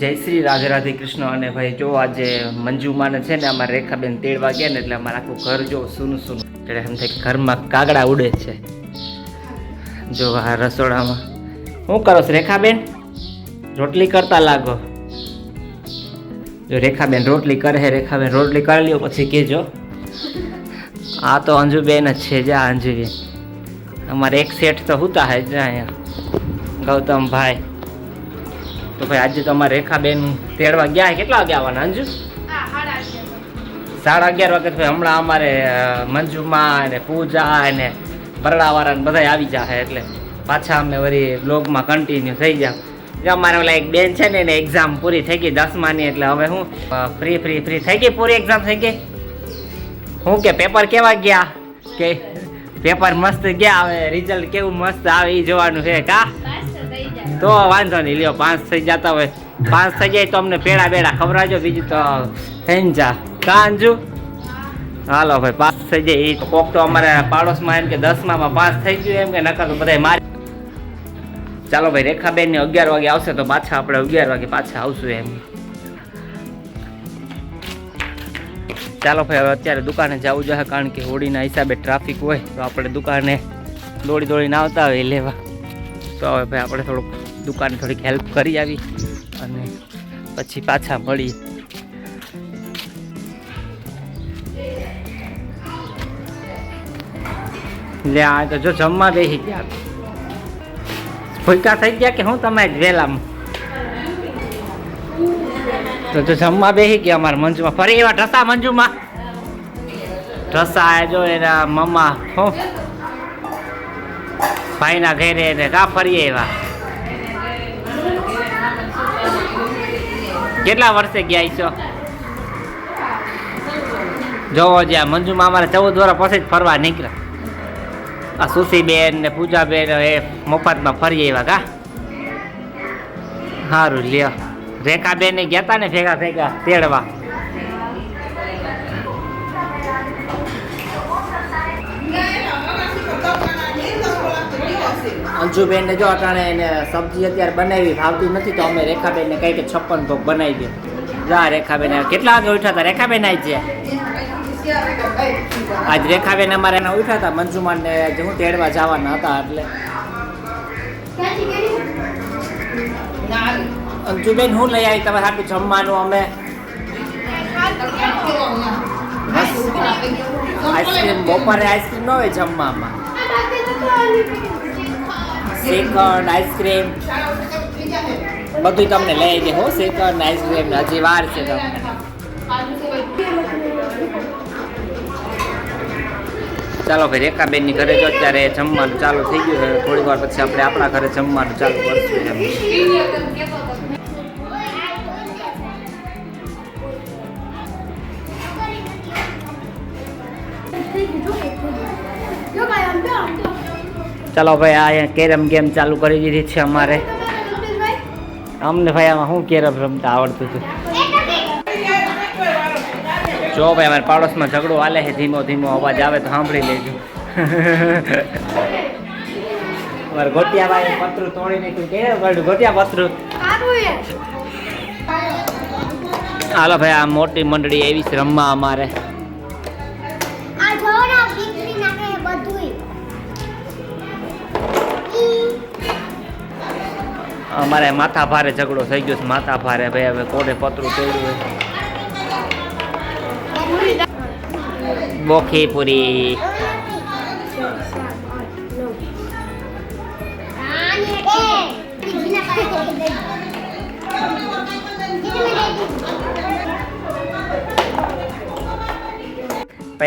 જય શ્રી રાધે રાધે કૃષ્ણ. અને ભાઈ જો આજે મંજુમાને છે ને અમારે રેખાબેન તેડવા ગયા ને એટલે અમારે આખું ઘર જો સૂનું સૂનું. એટલે એમ થાય ઘરમાં કાગડા ઉડે છે. જો આ રસોડામાં. શું કરો છો રેખાબેન? રોટલી કરતા લાગો. જો રેખાબેન રોટલી કરે હે, રેખાબેન રોટલી કરી લ્યો, પછી કહેજો. આ તો અંજુબેન જ છે, જા અંજુબેન. અમારે એક સેટ તો હુતા હે, જા અહીંયા. ગૌતમભાઈ તો ભાઈ આજે તો અમારે રેખાબેન તેડવા ગયા કેટલા વાગે આવવાના અંજુ સાડા અગિયાર વાગે. ભાઈ હમણાં અમારે મંજુમા અને પૂજા અને બરડાવાળા ને બધા આવી જાય એટલે પાછા અમે વળી બ્લોગમાં કન્ટિન્યુ થઈ જાય જો અમારે ઓલા એક બેન છે ને એને એક્ઝામ પૂરી થઈ ગઈ દસમાની એટલે હવે હું ફ્રી ફ્રી ફ્રી થઈ ગઈ પૂરી એક્ઝામ થઈ ગઈ? હું કે પેપર કેવા ગયા? કે પેપર મસ્ત ગયા હવે રિઝલ્ટ કેવું મસ્ત આવે એ જોવાનું છે કા? તો વાંધો નહીં, લ્યો, પાંચ થઈ જતા હોય. પાંચ થઈ જાય તો અમને પેડા બેડા ખવડાવજો, બીજું તો થઈને જા. કાંજુ હાલો ભાઈ, પાંચ થઈ જાય. એ કોક તો અમારે પાડોશમાં એમ કે દસમામાં પાંચ થઈ ગયું એમ કે, નકર તો બધા મારી ચાલો ભાઈ રેખાબેન ને અગિયાર વાગે આવશે તો પાછા આપણે અગિયાર વાગે પાછા આવશું એમ. ચાલો ભાઈ, હવે અત્યારે દુકાને જવું જોઈએ કારણ કે હોળીના હિસાબે ટ્રાફિક હોય, તો આપણે દુકાને દોડી દોડીને આવતા હોય લેવા. તો હવે ભાઈ, આપણે થોડુંક દુકાને થોડીક હેલ્પ કરી આવી અને પછી પાછા મળી. લે, આ તો જો જમવા બેસી ગયા. ફૂલકા થઈ ગયા કે હું તમે જ વહેલામાં તો જો જમવા બેસી ગયા અમારા મંજુમાં. ફરી એવા ઢસા મંજુમાં? ઢસા જો એના મમ્મા ભાઈના ઘરે એને કા ફરીએ એવા. કેટલા વર્ષે ગયા છો? જોવો જ્યાં મંજુમાં અમારે ચૌદ વર્ષ પછી જ ફરવા નીકળ્યા. આ સુશીબેન ને પૂજાબેન એ મફતમાં ફરી આવ્યા કા? સારું લ્યો. રેખાબેન ગયા તા ને ભેગા ભેગા તેડવા. અંજુબેન ને જો અટાણે એને સબ્જી અત્યારે બનાવી, ભાવતી નથી તો અમે રેખાબેન ને કહી કે છપ્પન ભોગ બનાવી દે. જા રેખાબેન કેટલા વાગે ઉઠ્યા હતા? રેખાબેન આજ છે આજ રેખાબેન અમારે એના ઉઠ્યા હતા, મંજુમાન ને જે હું તેડવા જવાના હતા એટલે. અંજુબેન, હું લઈ આવી તમારે હાટું જમવાનું અમે? આઈસ્ક્રીમ બપોરે આઈસ્ક્રીમ ન હોય જમવામાં. Shrikhand ice cream. બધું તમને લઈ દે હો શ્રીખંડ આઈસ્ક્રીમ. હજી વાર છે તમને. ચાલો ભાઈ, રેખાબેનની ઘરે જો અત્યારે જમવાનું ચાલુ થઈ ગયું છે. થોડી વાર પછી આપણે આપણા ઘરે જમવાનું ચાલુ કરશું ચાલો ભાઈ, આ કેરમ ગેમ ચાલુ કરી દીધી છે અમારે. અમને ભાઈ, આમાં શું કેરમ રમતા આવડતું હતું? જો ભાઈ, અમારે પાડોશમાં ઝઘડો હાલે છે, ધીમો ધીમો અવાજ આવે તો સાંભળી લેજો. અમારે ગોટિયા ભાઈ પતરું તોડી નાખ્યું. ગોટિયા પતરું? હાલો ભાઈ, આ મોટી મંડળી એવી છે રમવા અમારે. અમારે માથા ભારે ઝઘડો થઈ ગયો છે. માથા ભારે ભાઈ, હવે કોને પતરું તોડ્યું બોખી પૂરી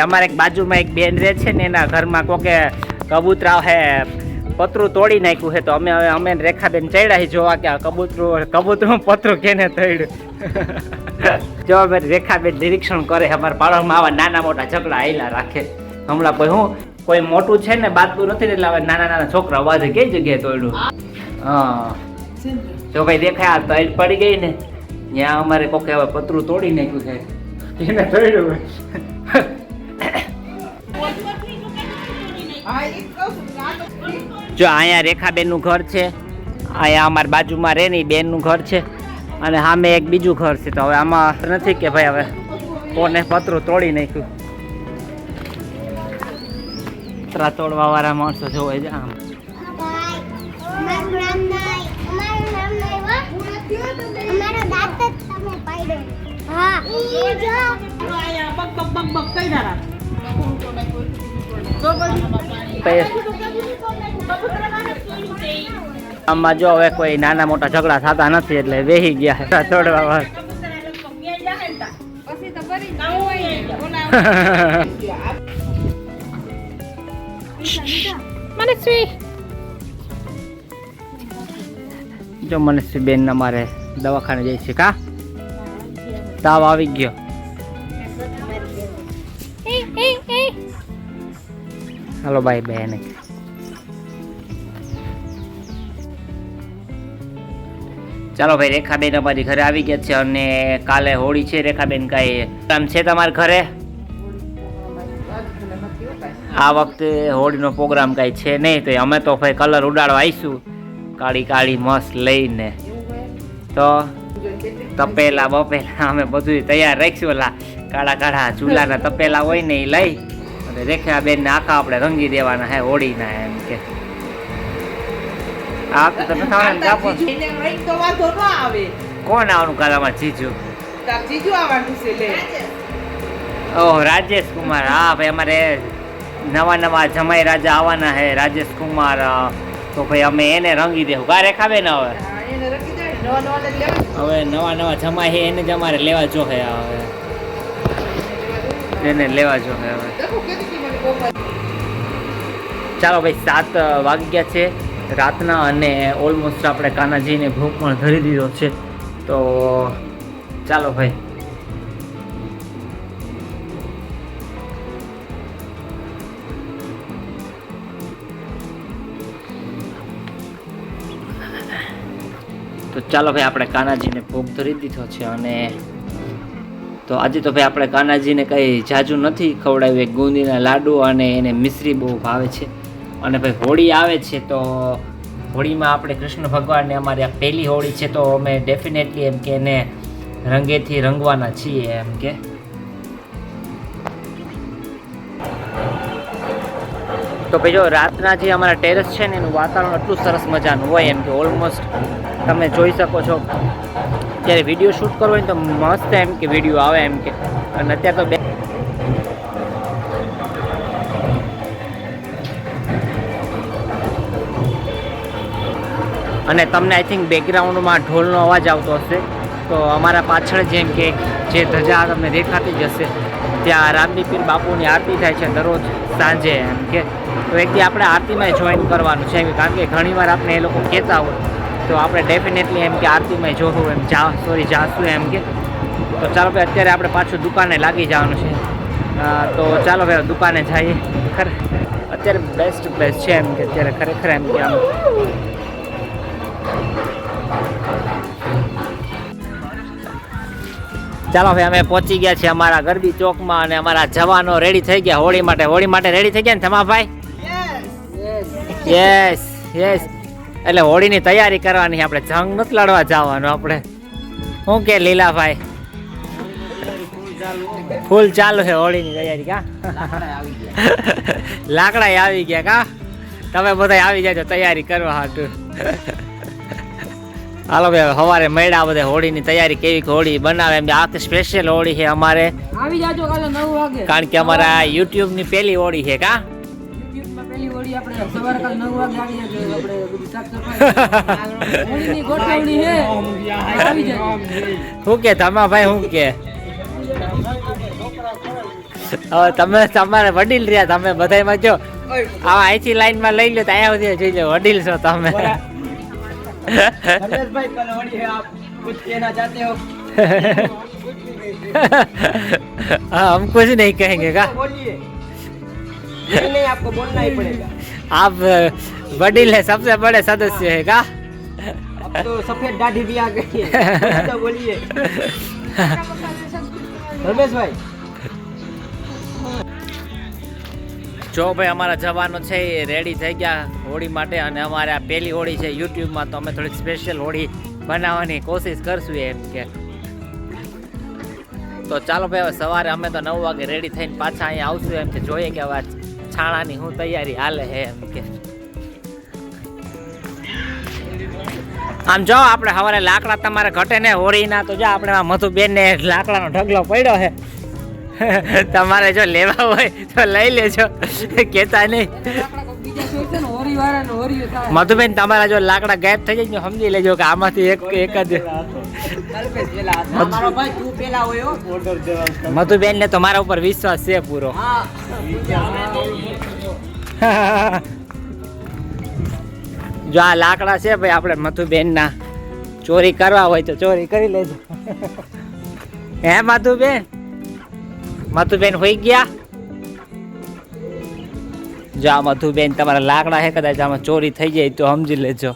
અમારે એક બાજુમાં એક બેન રહે છે ને એના ઘરમાં કોકે કબૂતરા હે પતરું તોડી નાખ્યું છે. તો અમે હવે અમે રેખાબેન ચડ્યા જોવા કે આ કબૂતરું કબૂતરું પતરું કેને તોડ્યું. જો અમે રેખાબેન નિરીક્ષણ કરે અમારા પાડોશમાં આવા નાના મોટા ઝઘડા આયલા રાખે. હમણાં કોઈ હું કોઈ મોટું છે ને બાતતું નથી એટલે હવે નાના નાના છોકરા અવાજે કઈ જગ્યાએ તોડ્યું? હા. જો ભાઈ દેખાય આ તૈલ પડી ગઈ ને ત્યાં અમારે કોકે હવે પતરું તોડી નાખ્યું છે. એને તોડ્યું? જો અહીંયા રેખાબેનનું ઘર છે અહીંયા અમારી બાજુમાં રહે ને બેનનું ઘર છે અને સામે એક બીજું ઘર છે તો હવે આમાં નથી કે ભાઈ હવે કોને પતરું તોડી નાખ્યું. પતરા તોડવા વાળા માણસો જોવે છે આમ. હો. આમાં જો હવે કોઈ નાના મોટા ઝઘડા થતા નથી એટલે વેહી ગયા તોડવા વાળા. જો મનસ્વી બેન અમારે દવાખાને છે કા? તાવ આવી ગયો. હાલો બાય બેન ચાલો ભાઈ, રેખાબેન અમારી ઘરે આવી ગયા છે અને કાલે હોળી છે. રેખાબેન કાંઈ કામ છે તમારા ઘરે? આ વખતે હોળીનો પ્રોગ્રામ કાંઈ છે નહીં, તો અમે તો ભાઈ કલર ઉડાડવા આવીશું. કાળી કાળી મસ્ત લઈને. તો તપેલા બપેલા અમે બધું તૈયાર રાખીશું. ઓલા કાળા કાળા ચૂલાના તપેલા હોય ને એ લઈ. રેખા બેન આખા આપણે રંગી દેવાના હે હોળીના એમ કે. આ તો તમે થવાના ને કાપો કોણ આવવાનું કાલામાં જીજુ? ઓહ રાજેશ કુમાર. હા ભાઈ અમારે નવા નવા જમાઈ રાજા આવવાના હે રાજેશ કુમાર. તો ભાઈ અમે એને રંગી દેવું. કા રેખા ને હવે હવે નવા નવા જમાઈ છે એને જ અમારે લેવા જો હે હવે. એને લેવા જો હે હવે. ચાલો ભાઈ, સાત વાગી ગયા છે રાતના અને ઓલમોસ્ટ આપણે કાનાજીને ભૂખ પણ ધરી દીધો છે. તો, ચાલો ભાઈ. તો ચાલો ભાઈ, આપણે કાનાજીને ભોગ ધરી દીધો છે અને તો આજે તો ભાઈ આપણે કાનાજીને કંઈ જાજુ નથી ખવડાવ્યું. ગુંદીના લાડુ અને એને મિશ્રી બહુ ભાવે છે. અને ભાઈ હોળી આવે છે તો હોળીમાં આપણે કૃષ્ણ ભગવાનને અમારી આ પહેલી હોળી છે તો અમે ડેફિનેટલી એમ કે એને રંગેથી રંગવાના છીએ એમ કે. તો ભાઈ જો રાતના જે અમારા ટેરેસ છે ને એનું વાતાવરણ એટલું સરસ મજાનું હોય એમ કે ઓલમોસ્ટ તમે જોઈ શકો છો. જ્યારે વીડિયો શૂટ કરવો હોય તો મસ્ત એમ કે વીડિયો આવે એમ કે. અને અત્યારે તો બે અને તમને આઈ થિંક બેકગ્રાઉન્ડમાં ઢોલનો અવાજ આવતો હશે. તો અમારા પાછળ જેમ કે જે ધજા તમને દેખાતી જ હશે, ત્યાં રામજી પીર બાપુની આરતી થાય છે દરરોજ સાંજે એમ કે. તો એકથી આપણે આરતીમાં જોઈન કરવાનું છે કારણ કે ઘણીવાર આપણે એ લોકો કહેતા હોય. તો આપણે ડેફિનેટલી એમ કે આરતીમાં જોવું એમ જા સોરી જાશું એમ કે. તો ચાલો ભાઈ અત્યારે આપણે પાછું દુકાને લાગી જવાનું છે. તો ચાલો ભાઈ દુકાને જઈએ. ખરે અત્યારે બેસ્ટ પ્લેસ છે એમ કે અત્યારે ખરેખર એમ કે આમ. ચાલો ભાઈ અમે પહોંચી ગયા છીએ અમારા ગરબી ચોકમાં અને અમારા જવાનો રેડી થઈ ગયા હોળી માટે. હોળી માટે રેડી થઈ ગયા ને જમાભાઈ યસ યસ એટલે હોળીની તૈયારી કરવાની આપણે જંગ નથી લડવા જવાનું આપણે. શું કે લીલાભાઈ? ફૂલ ચાલુ છે હોળીની તૈયારી કા? લાકડા આવી ગયા કા? તમે બધા આવી જાય તૈયારી કરવા હાટું. હાલો ભાઈ સવારે મળ્યા બધા હોળીની તૈયારી કેવી હોળી બનાવે એમ આ સ્પેશિયલ હોળી છે અમારે. આવી જાજો કાલે નવ વાગે. કારણ કે અમારા યુટ્યુબની પહેલી હોળી છે કા? શું કે તમા ભાઈ શું કે? તમે તમારે વડીલ રહ્યા તમે બધામાં જો. આવા લાઈનમાં લઈ લો ત્યાં અહીંયા સુધી જોઈ લો વડીલ છો તમે. હા હમ કુછ નહીં કહેંગે કા? कहना चाहते हो हाँ हम कुछ नहीं कहेंगे का बोलिए नहीं नहीं आपको बोलना ही पड़ेगा आप वडील है सबसे बड़े सदस्य है का अब तो सफेद दाढ़ी भी आ गई है कुछ तो बोलिए रमेश भाई જો ભાઈ અમારા જવાનો છે એ રેડી થઈ ગયા હોળી માટે અને અમારે આ પહેલી હોળી છે યુટ્યુબમાં તો અમે થોડીક સ્પેશિયલ હોળી બનાવવાની કોશિશ કરશું એમ કે તો ચાલો ભાઈ હવે સવારે અમે તો નવ વાગે રેડી થઈને પાછા અહીંયા આવશું એમ કે જોઈએ કે હવે આ છાણાની શું તૈયારી હાલે હે એમ કે. આમ જો, આપણે સવારે લાકડા તમારે ઘટે ને હોળી ના તો જો આપણે મધુબેન ને લાકડાનો ઢગલો પડ્યો છે તમારે જો લેવા હોય તો લઈ લેજો. કેતા નહીં. મધુબેન તમારા જો લાકડા ગાયબ થઈ જાય ને સમજી લેજો કે આમાંથી એક એક જ કલ્પેશ પેલા હતા. મારો ભાઈ તું પેલા હોય હો. મધુબેન ને તમારા ઉપર વિશ્વાસ છે પૂરો. જો આ લાકડા છે ભાઈ આપણે મધુબેન ના ચોરી કરવા હોય તો ચોરી કરી લેજો. હે મધુબેન? મધુબેન હોઈ ગયા? જો આ મધુબેન તમારા લાકડા છે કદાચ આમાં ચોરી થઈ જાય તો સમજી લેજો.